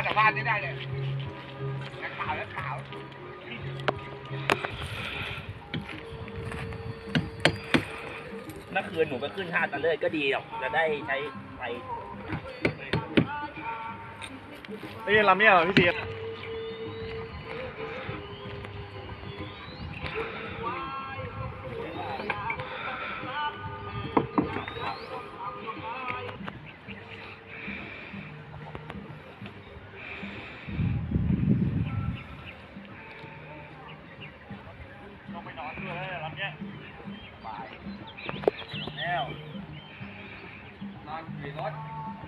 านแต่บ้านไม่ได้เลยนักขาวนักขาวเมื่อคืนหนูไปขึ้นท่าตะเลิศก็ดีหรอกจะได้ใช้ไฟ นี่ลำเนี่ยเหรอพี่เสีย อนด้วยแล้วลำเนี้ยบายแล้วนอนอยู่รถ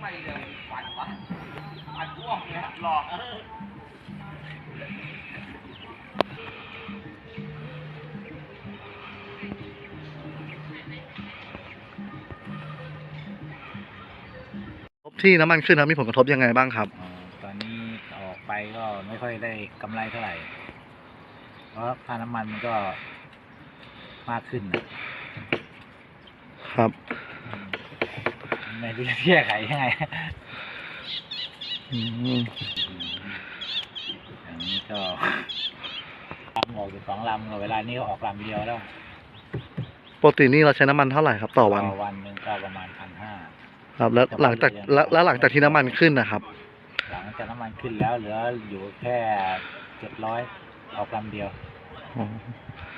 ไม่เดินฝันวะฝันร่วงเลยหลอกที่น้ำมันขึ้นครับมีผลกระทบยังไงบ้างครับอตอนนี้ออกไปก็ไม่ค่อยได้กำไรเท่าไหร่ เพราะค่าน้ำมันมันก็ มากขึ้นนะครับอืมไม่รู้จะแก้ไขยังไงอืมอย่างนี้ก็ลำออกอยู่สองลำเวลานี้ก็ออกลำเดียวแล้วปกตินี่เราใช้น้ำมันเท่าไหร่ครับต่อวันต่อวันหนึ่งก็ประมาณพันห้าครับ แล้วหลังจากแล้วแล้วหลังจากที่น้ำมันขึ้นนะครับ หลังจากน้ำมันขึ้นแล้วเหลืออยู่แค่เจ็ดร้อยออกลำเดียวอ๋อเจ็ด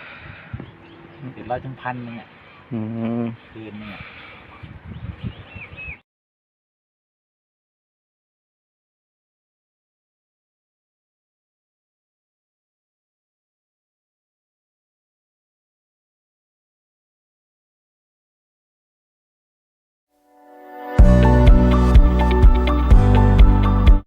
ร้อยถึงพันนึงอะอืม คืนนึงอะ